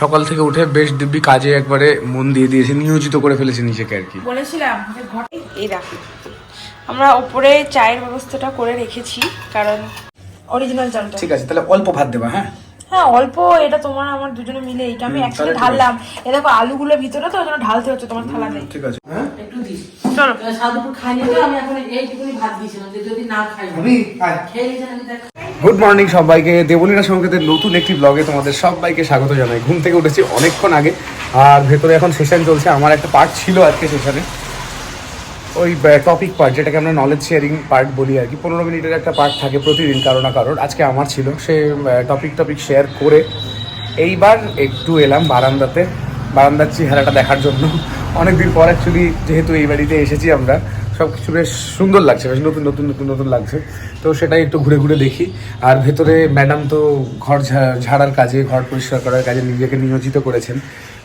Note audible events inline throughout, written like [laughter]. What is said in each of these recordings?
সকাল থেকে উঠে বেশ দিব্যি কাজে একবারে মন দিয়ে দিয়েছে নিয়োজিত করে ফেলেছে নিজেকে আর কি। বলেছিলাম যে ঘরে এই রাখি আমরা ওপরে চায়ের ব্যবস্থাটা করে রেখেছি কারণ অরিজিনাল চালটা। ঠিক আছে তাহলে অল্প ভাত দেবা হ্যাঁ? হ্যাঁ অল্প এটা তোমার আমার দুজনে মিলে এটা আমি একসাথে ঢাললাম। এ দেখো আলুগুলো ভিতরে তো ওই জন্য ঢালতে হচ্ছে তোমার থালাতে ঠিক আছে। হ্যাঁ? একটু দিস। চলো। সাধুপুর খাইনি তো আমি এখন এইটুকুনি ভাত দিয়েছিলাম যে যদি না খাই। খেয়ে আমি দেখ গুড মর্নিং সবাইকে। দেবলীনা সংকেতের নতুন একটি ব্লগে তোমাদের সবাইকে স্বাগত জানাই। ঘুম থেকে উঠেছি অনেকক্ষণ আগে। আর ভেতরে এখন সেশন চলছে। আমার একটা পার্ট ছিল আজকে সেশনে ওই টপিক পার্ট যেটাকে আমরা নলেজ শেয়ারিং পার্ট বলি আর কি। পনেরো মিনিটের একটা পার্ট থাকে প্রতিদিন কারও না কারোর। আজকে আমার ছিল। সে টপিক টপিক শেয়ার করে এইবার একটু এলাম বারান্দাতে। বারান্দার চেহারাটা দেখার জন্য। অনেকদিন পর অ্যাকচুয়ালি যেহেতু এই বাড়িতে এসেছি আমরা সব কিছু বেশ সুন্দর লাগছে, বেশ নতুন নতুন নতুন নতুন লাগছে। তো সেটাই একটু ঘুরে ঘুরে দেখি। আর ভেতরে ম্যাডাম তো ঘর ঝাড়ার কাজে, ঘর পরিষ্কার করার কাজে নিজেকে নিয়োজিত করেছেন।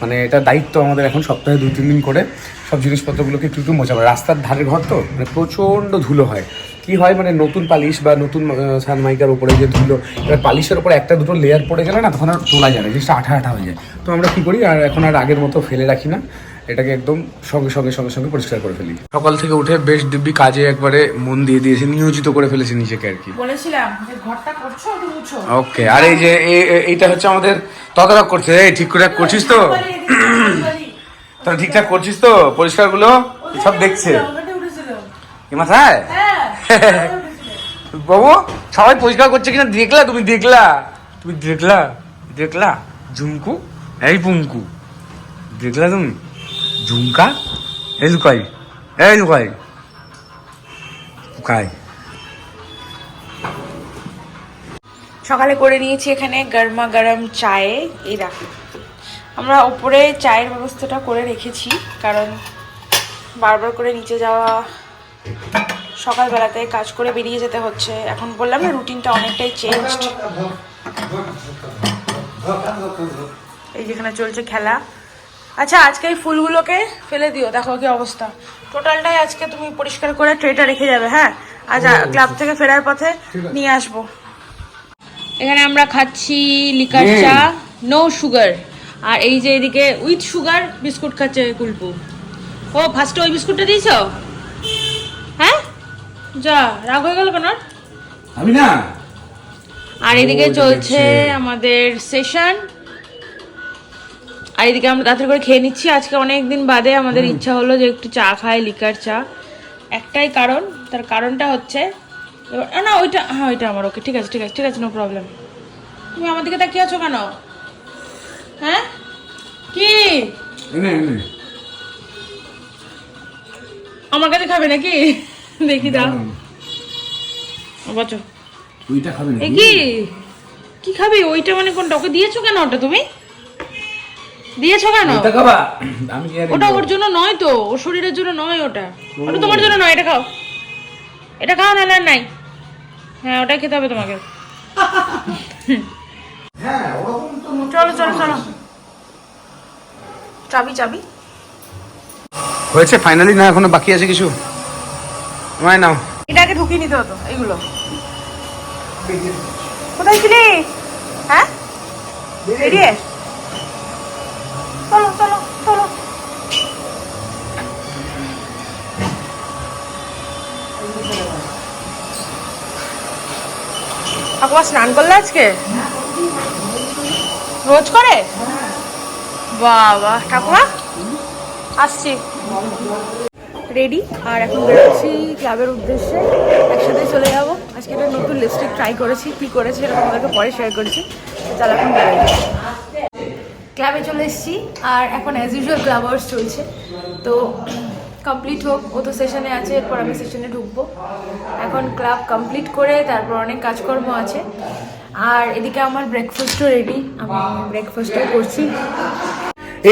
মানে এটা দায়িত্ব আমাদের এখন সপ্তাহে দুই তিন দিন করে সব জিনিসপত্রগুলোকে একটু একটু মোছাবো রাস্তার ধারের ঘর তো মানে প্রচণ্ড ধুলো হয়। কি হয় মানে নতুন পালিশ বা নতুন সানমাইকার উপরে যে ধুলো, এবার পালিশের উপরে একটা দুটো লেয়ার পড়ে গেলে না তখন আর তোলা যায় না জিনিসটা আঠা আঠা হয়ে যায়। তো আমরা কি করি, আর এখন আর আগের মতো ফেলে রাখি না। এটাকে একদম সঙ্গে সঙ্গে সঙ্গে সঙ্গে পরিষ্কার করে ফেলি। সকাল থেকে উঠে বেশ দিব্যি কাজে একবারে মন দিয়ে দিয়েছে নিয়োজিত করে ফেলেছে নিজেকে আর কি। বলেছিলাম যে ঘরটা করছ মুছো। ওকে আর এই যে এইটা হচ্ছে আমাদের তদারক করছে এই ঠিক করে করছিস তো? তাহলে ঠিকঠাক করছিস তো? পরিষ্কারগুলো? সব দেখছে? এ মাথায়? [laughs] বাবু সবাই পরিষ্কার করছে কিনা দেখলা? তুমি দেখলা? তুমি দেখলা? দেখলা? ঝুমকু? এই পুঙ্কু। দেখলা তুমি? ঝুমকা? এই লুকাই এই লুকাই লুকাই সকালে করে নিয়েছি এখানে গরমা গরম চায়ে, এই রাখি আমরা ওপরে চায়ের ব্যবস্থাটা করে রেখেছি, কারণ বারবার করে নিচে যাওয়া, সকালবেলাতে কাজ করে বেরিয়ে যেতে হচ্ছে। এখন বললাম না রুটিনটা অনেকটাই চেঞ্জড এই যেখানে চলছে খেলা আচ্ছা আজকে এই ফুলগুলোকে ফেলে দিও দেখো কি অবস্থা। টোটালটাই আজকে তুমি পরিষ্কার করে ট্রেটা রেখে যাবে হ্যাঁ? আজ ক্লাব থেকে ফেরার পথে নিয়ে আসব। এখানে আমরা খাচ্ছি লিকার চা নো সুগার আর এই যে এদিকে উইথ সুগার বিস্কুট খাচ্ছে কুলপু। ও ফার্স্টে ওই বিস্কুটটা দিয়েছ? হ্যাঁ? যা রাগ হয়ে গেল কেন আমি না। আর এদিকে চলছে আমাদের সেশন আর এদিকে আমরা তাড়াতাড়ি করে খেয়ে নিচ্ছি। আজকে অনেক দিন বাদে আমাদের ইচ্ছা হলো যে একটু চা খাই লিকার চা। একটাই কারণ তার কারণটা হচ্ছে এবার না ওইটা হ্যাঁ ওইটা আমার ওকে। ঠিক আছে ঠিক আছে ঠিক আছে নো প্রবলেম তুমি আমার দিকে তাকিয়ে আছো কেন? হ্যাঁ? কি? এনে এনে। আমার কাছে খাবে নাকি? দেখি দাও। বচো ওইটা খাবে কি? কি খাবে? ওইটা মানে কোনটা? ওকে দিয়েছ কেন ওটা তুমি? দিয়েছ কেন? আমি ওটা ওর জন্য নয় তো ওর শরীরের জন্য নয় ওটা। ওটা তোমার জন্য নয় এটা খাও। এটা খাও না না নাই। হ্যাঁ ওটাই খেতে হবে তোমাকে। হ্যাঁ চলো চলো চলো। চাবি চাবি। হয়েছে ফাইনালি না এখনও বাকি আছে কিছু? আমায় নাও। এটা আগে ঢুকিয়ে নিতে হতো এইগুলো কোথায় ছিলি? হ্যাঁ? বেরিয়ে ঠাকুমা স্নান করলে আজকে? রোজ করে? বাবা, ঠাকুমা, আসছি। রেডি? আর এখন বেরোচ্ছি ক্লাবের উদ্দেশ্যে। একসাথে চলে যাব। আজকে একটা নতুন লিপস্টিক ট্রাই করেছি। কি করেছি এরকম তোমাদেরকে পরে শেয়ার করেছি। তো চলো এখন বেরোই। ক্লাবে চলে এসেছি। আর এখন অ্যাজ ইউজুয়াল ক্লাব চলছে। তো কমপ্লিট হোক, ও তো সেশনে আছে, এরপর আমি সেশনে ঢুকবো। এখন ক্লাব কমপ্লিট করে তারপর অনেক কাজকর্ম আছে। আর এদিকে আমার ব্রেকফাস্টও রেডি আমি ব্রেকফাস্টও করছি।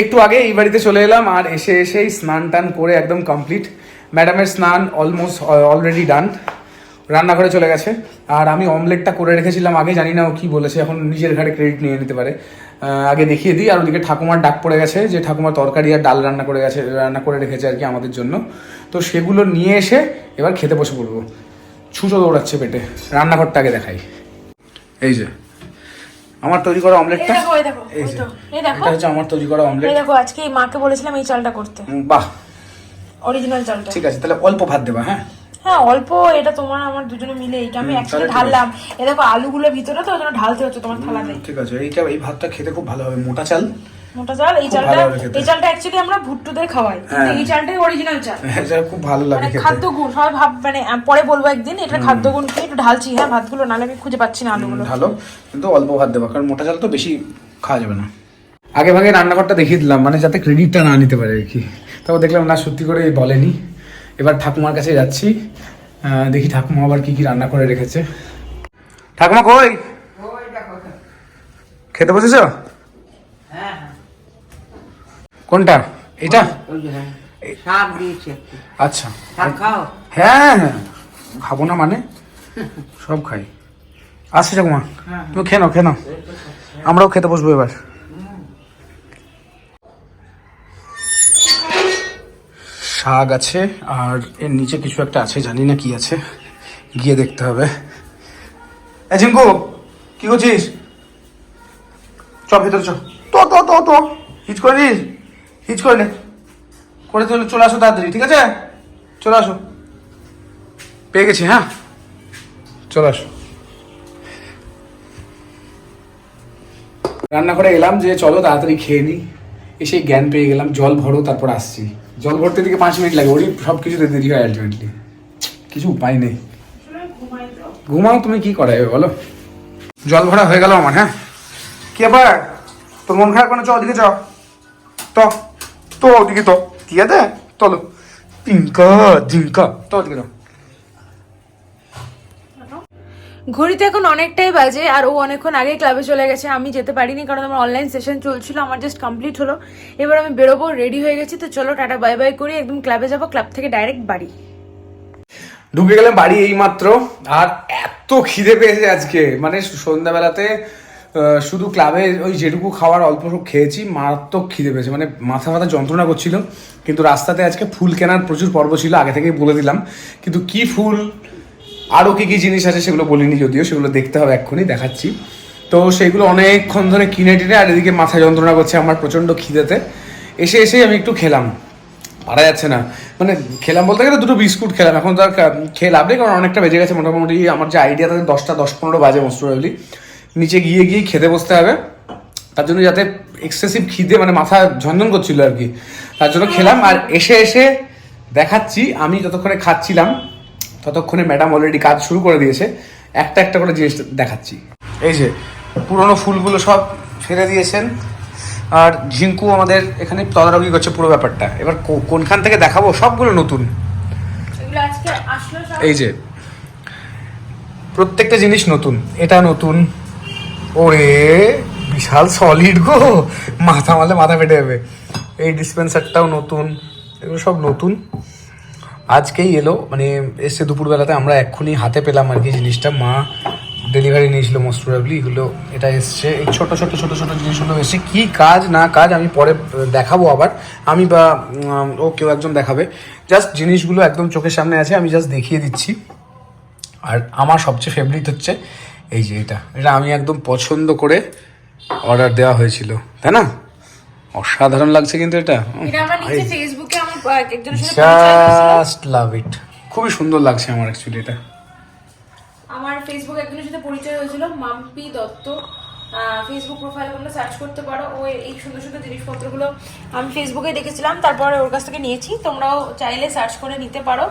একটু আগে এই বাড়িতে চলে এলাম আর এসে এসেই স্নান টান করে একদম কমপ্লিট ম্যাডামের স্নান অলমোস্ট অলরেডি ডান রান্নাঘরে চলে গেছে। আর আমি অমলেটটা করে রেখেছিলাম আগে, জানি না ও কি বলেছে, এখন নিজের ঘাড়ে ক্রেডিট নিয়ে নিতে পারে। আগে দেখিয়ে দিই। আর ওদিকে ঠাকুমার ডাক পড়ে গেছে যে ঠাকুমার তরকারি আর ডাল রান্না করে গেছে রান্না করে রেখেছে আর কি আমাদের জন্য। তো সেগুলো নিয়ে এসে এবার খেতে বসে পড়ব। ছুঁচো দৌড়াচ্ছে পেটে। রান্নাঘরটা আগে দেখাই। এই যে আমার তৈরি করা অমলেটটা। এই যে, এটা হচ্ছে আমার তৈরি করা অমলেট। দেখো আজকে মাকে বলেছিলাম এই চালটা করতে। বাহ। অরিজিনাল চালটা। ঠিক আছে তাহলে অল্প ভাত দেবা হ্যাঁ? হ্যাঁ অল্প এটা তোমার আমার দুজনে মিলে এইটা আমি একসাথে ঢাললাম। এ দেখো আলুগুলো ভিতরে তো ওই জন্য ঢালতে হচ্ছে তোমার থালাতে। ঠিক আছে এইটা এই ভাতটা খেতে খুব ভালো হবে মোটা চাল। মোটা চাল এই চালটা। এই চালটা অ্যাকচুয়ালি আমরা ভুট্টুদের খাওয়াই কিন্তু হ্যাঁ। এই চালটাই অরিজিনাল চাল। এটা খুব ভালো লাগে মানে খেতে। সবাই ভাব মানে পরে বলব একদিন এটা খাদ্য গুণ কি একটু ঢালছি হ্যাঁ ভাতগুলো নালে আমি খুঁজে পাচ্ছি না আলুগুলো। ভালো কিন্তু অল্প ভাত দেবা কারণ মোটা চাল তো বেশি খাওয়া যাবে না। আগে ভাগে রান্নাঘরটা দেখিয়ে দিলাম মানে যাতে ক্রেডিটটা না নিতে পারে আর কি। তারপর দেখলাম না সত্যি করে বলেনি। এবার ঠাকুমার কাছে যাচ্ছি। দেখি ঠাকুমা আবার কি কি রান্না করে রেখেছে। ঠাকুমা কই? খেতে বসেছ? হ্যাঁ কোনটা? এটা? হ্যাঁ। শাক দিয়েছি একটু। আচ্ছা। হ্যাঁ হ্যাঁ খাব না মানে? সব খাই। আসছে ঠাকুমা। তুমি খেয়ে নাও খেয়ে নাও। আমরাও খেতে বসবো এবার। শাক আছে, আর এর নিচে কিছু একটা আছে, জানি না কি আছে। গিয়ে দেখতে হবে। ঝিঙ্কু, কি করছিস? চ ভেতরে চ তো তো তো তো। হিচ করে নিস। হিচ করে নে। করে চলে চলে আসো তাড়াতাড়ি, ঠিক আছে? চলে আসো। পেয়ে গেছি হ্যাঁ? চলে আসো। রান্না করে এলাম যে, চলো তাড়াতাড়ি খেয়ে নিই। এসে জ্ঞান পেয়ে গেলাম, জল ভরো, তারপর আসছি। জল ভরতে দিকে পাঁচ মিনিট লাগে, ওরই সব কিছুতে দেরি হয় আলটিমেটলি কিছু উপায় নেই। ঘুমাও, তুমি কি করা যাবে বলো? জল ভরা হয়ে গেল আমার হ্যাঁ? কি আবার তোর মন খারাপ করে চ, ওদিকে চ। তো তো, ওদিকে তো। ঠিক আছে? চলো পিঙ্কা, জিঙ্কা। তো, ওদিকে তো ঘড়িতে এখন অনেকটাই বাজে আর ও অনেকক্ষণ আগে ক্লাবে চলে গেছে। আমি যেতে পারিনি কারণ আমার অনলাইন সেশন চলছিল, আমার জাস্ট কমপ্লিট হলো। এবার আমি বেরোবো রেডি হয়ে গেছি, তো চলো টাটা বাই বাই করি। একদম ক্লাবে যাব ক্লাব থেকে ডাইরেক্ট বাড়ি। ঢুকে গেলাম বাড়ি এই মাত্র আর এত খিদে পেয়েছে আজকে। মানে সন্ধ্যাবেলাতে শুধু ক্লাবে ওই যেটুকু খাওয়ার অল্প খেয়েছি, মারাত্মক খিদে পেয়েছে। মানে মাথা মাথা যন্ত্রণা করছিল। কিন্তু রাস্তাতে আজকে ফুল কেনার প্রচুর পর্ব ছিল, আগে থেকেই বলে দিলাম। কিন্তু কি ফুল আরও কী কী জিনিস আছে সেগুলো বলিনি যদিও, সেগুলো দেখতে হবে এক্ষুনি, দেখাচ্ছি। তো সেগুলো অনেকক্ষণ ধরে কিনে টিনে আর এদিকে মাথা যন্ত্রণা করছে আমার প্রচণ্ড খিদেতে। এসে এসেই আমি একটু খেলাম। পারা যাচ্ছে না। মানে খেলাম বলতে গেলে দুটো বিস্কুট খেলাম। এখন তো আর খেয়ে লাভ নেই, কারণ অনেকটা বেজে গেছে। মোটামুটি আমার যে আইডিয়া তাদের দশটা, দশ পনেরো বাজে মোস্ট প্রবাবলি নিচে গিয়ে গিয়ে খেতে বসতে হবে। তার জন্য যাতে এক্সেসিভ খিদে মানে মাথা ঝনঝন করছিল আর কি। তার জন্য খেলাম আর এসে এসে দেখাচ্ছি। আমি যতক্ষণে খাচ্ছিলাম ততক্ষণে ম্যাডাম অলরেডি কাজ শুরু করে দিয়েছে। একটা একটা করে জিনিস দেখাচ্ছি। এই যে পুরনো ফুলগুলো সব ফেলে দিয়েছেন। আর ঝিঙ্কু আমাদের এখানে তদারকি করছে পুরো ব্যাপারটা। এবার কোনখান থেকে দেখাবো? সবগুলো নতুন। এই যে প্রত্যেকটা জিনিস নতুন। এটা নতুন। ওরে বিশাল সলিড গো। মাথা মারলে মাথা ফেটে যাবে। এই ডিসপেন্সারটাও নতুন। এগুলো সব নতুন। আজকেই এলো মানে এসছে দুপুরবেলাতে আমরা এক্ষুনি হাতে পেলাম আর কি জিনিসটা। মা ডেলিভারি নিয়েছিল মোস্ট প্রবাবলি এগুলো এটা এসছে। এই ছোটো ছোটো ছোটো ছোটো জিনিসগুলো এসছে কী কাজ না কাজ আমি পরে দেখাবো আবার। আমি বা ও কেউ একজন দেখাবে। জাস্ট জিনিসগুলো একদম চোখের সামনে আছে আমি জাস্ট দেখিয়ে দিচ্ছি। আর আমার সবচেয়ে ফেভারিট হচ্ছে এই যে এটা। এটা আমি একদম পছন্দ করে অর্ডার দেওয়া হয়েছিল তাই না? অসাধারণ লাগছে কিন্তু এটা। ফেসবুকে আহ, একজনের সাথে জাস্ট লাভ ইট খুবই সুন্দর লাগছে আমার অ্যাকচুয়ালি এটা। আমার ফেসবুক একজনের সাথে পরিচয় হয়েছিল মাম্পি দত্ত। ফেসবুক প্রোফাইলগুলো সার্চ করতে পারো। ও এই সুন্দর সুন্দর জিনিসপত্রগুলো আমি ফেসবুকে দেখেছিলাম তারপরে ওর কাছ থেকে নিয়েছি। তোমরাও চাইলে সার্চ করে নিতে পারো।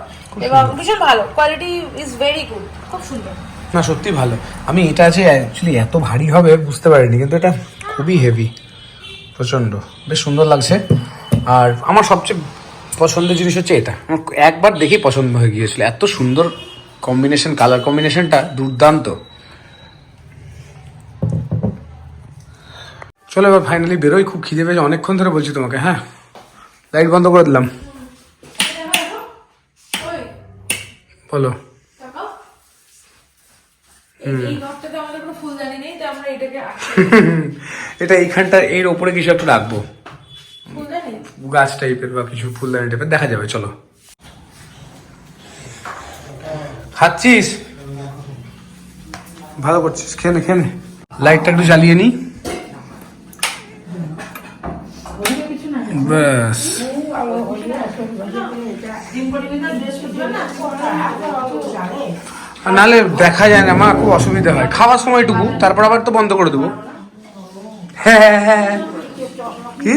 এবং ভীষণ ভালো কোয়ালিটি ইজ ভেরি গুড খুব সুন্দর। না সত্যি ভালো। আমি এটা যে অ্যাকচুয়ালি এত ভারী হবে বুঝতে পারিনি কিন্তু এটা খুবই হেভি প্রচণ্ড। বেশ সুন্দর লাগছে। আর আমার সবচেয়ে পছন্দের জিনিস হচ্ছে এটা। আমার একবার দেখেই পছন্দ হয়ে গিয়েছিল। এত সুন্দর কম্বিনেশন কালার কম্বিনেশনটা দুর্দান্ত। চলো এবার ফাইনালি বেরোই। খুব খিদে পেয়েছে। অনেকক্ষণ ধরে বলছি তোমাকে হ্যাঁ? লাইট বন্ধ করে দিলাম। বলো। [laughs] এটা এইখানটা এর ওপরে কিছু একটা রাখব। গাছ টাইপের বা কিছু ফুলদানি টাইপের দেখা যাবে, চলো। খাচ্ছিস? ভালো করছিস, খেয়ে নে, খেয়ে লাইটটা একটু জ্বালিয়ে নিই ব্যাস। নাহলে দেখা যায় না, মা, খুব অসুবিধা হয়। খাওয়ার সময়টুকু, তারপর আবার তো বন্ধ করে দেবো। হ্যাঁ হ্যাঁ হ্যাঁ হ্যাঁ। কি?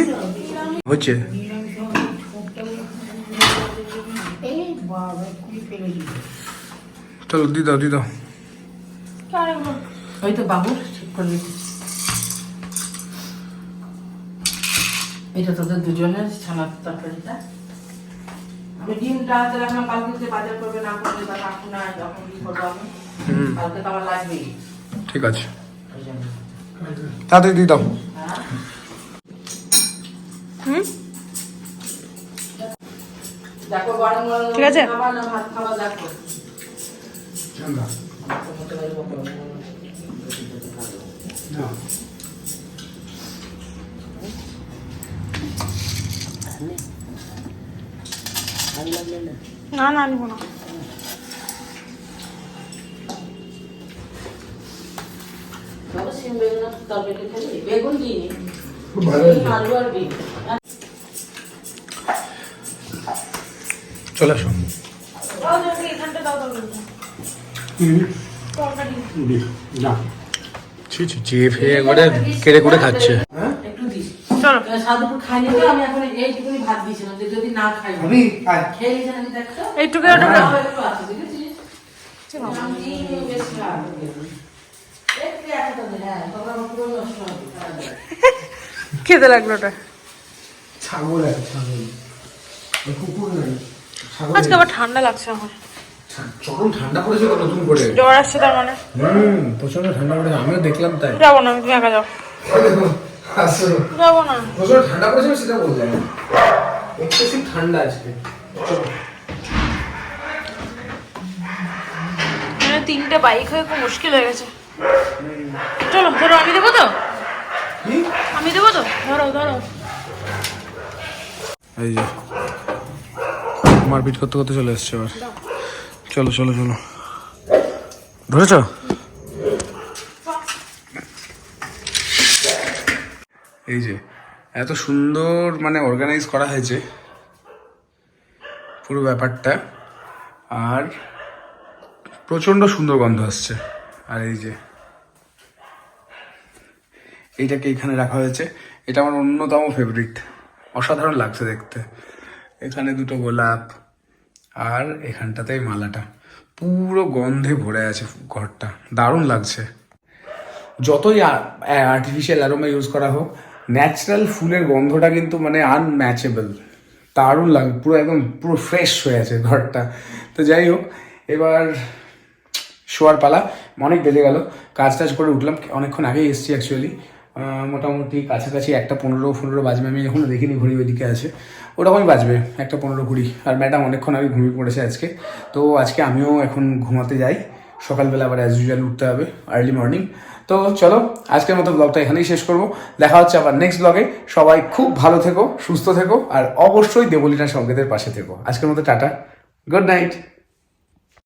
হচ্ছে? চলো দি দাও দি দাও। ওই তো বাবুর ঠিক করে এটা তোদের দুজনের ছানার তরকারিটা। আমি ডিমটা হাতে রাখলাম কালকে বাজার করবে না করবে বা কাকু না যখন কি করব আমি। হুম। কালকে তো আমার লাগবেই। ঠিক আছে। তাড়াতাড়ি দিয়ে দাও। হ্যাঁ? হুম। ঠিক আছে? না না। না নিব না। বেগুন দিইনি। আলু আর ডিম না খাই আমি আয় খেয়ে নিয়েছেন আমি দেখতো এইটুকু। [laughs] খেতে লাগল ওটা। ছাগল ছাগল। কুকুর নাই। আজকে আবার ঠান্ডা লাগছে আমার। চরম ঠান্ডা পড়েছে তো নতুন করে। জ্বর আসছে তার মানে। হুম প্রচণ্ড ঠান্ডা পড়েছে আমিও দেখলাম তাই। যাব না তুমি একা যাও। যাব না। প্রচণ্ড ঠান্ডা পড়েছে সেটা বললাম। এক্সেসিভ ঠান্ডা আজকে। মানে তিনটে বাইক হয়ে খুব মুশকিল হয়ে গেছে। চলো ধরো আমি দেবো তো? আমি দেবো তো? ধরো ধরো। এই মারপিট করতে করতে চলে এসছে এবার। চলো চলো চলো। ধরেছ? এই যে, এত সুন্দর মানে অর্গানাইজ করা হয়েছে পুরো ব্যাপারটা। আর প্রচণ্ড সুন্দর গন্ধ আসছে। আর এই যে, এইটাকে এখানে রাখা হয়েছে। এটা আমার অন্যতম ফেভারিট অসাধারণ লাগছে দেখতে। এখানে দুটো গোলাপ আর এখানটাতে মালাটা। পুরো গন্ধে ভরে আছে ঘরটা। দারুণ লাগছে। যতই আর্টিফিশিয়াল অ্যারোমা ইউজ করা হোক ন্যাচারাল ফুলের গন্ধটা কিন্তু মানে আনম্যাচেবল দারুণ লাগে, পুরো একদম, পুরো ফ্রেশ হয়ে আছে ঘরটা। তো যাই হোক, এবার শোয়ার পালা। অনেক বেজে গেল। কাজ টাজ করে উঠলাম। অনেকক্ষণ আগেই এসেছি অ্যাকচুয়ালি মোটামুটি কাছাকাছি একটা পনেরো পনেরো বাজবে। আমি এখনও দেখিনি ঘড়ি ওইদিকে আছে। ওরকমই বাজবে, একটা পনেরো কুড়ি। আর ম্যাডাম অনেকক্ষণ আগে ঘুমিয়ে পড়েছে আজকে। তো আজকে আমিও এখন ঘুমাতে যাই। সকালবেলা আবার অ্যাজ ইউজুয়াল উঠতে হবে আর্লি মর্নিং তো চলো, আজকের মতো ব্লগটা এখানেই শেষ করব। দেখা হচ্ছে আবার নেক্সট ব্লগে সবাই খুব ভালো থেকো, সুস্থ থেকো, আর অবশ্যই দেবলীনা সংকেতের পাশে থেকো। আজকের মতো টাটা। Good night.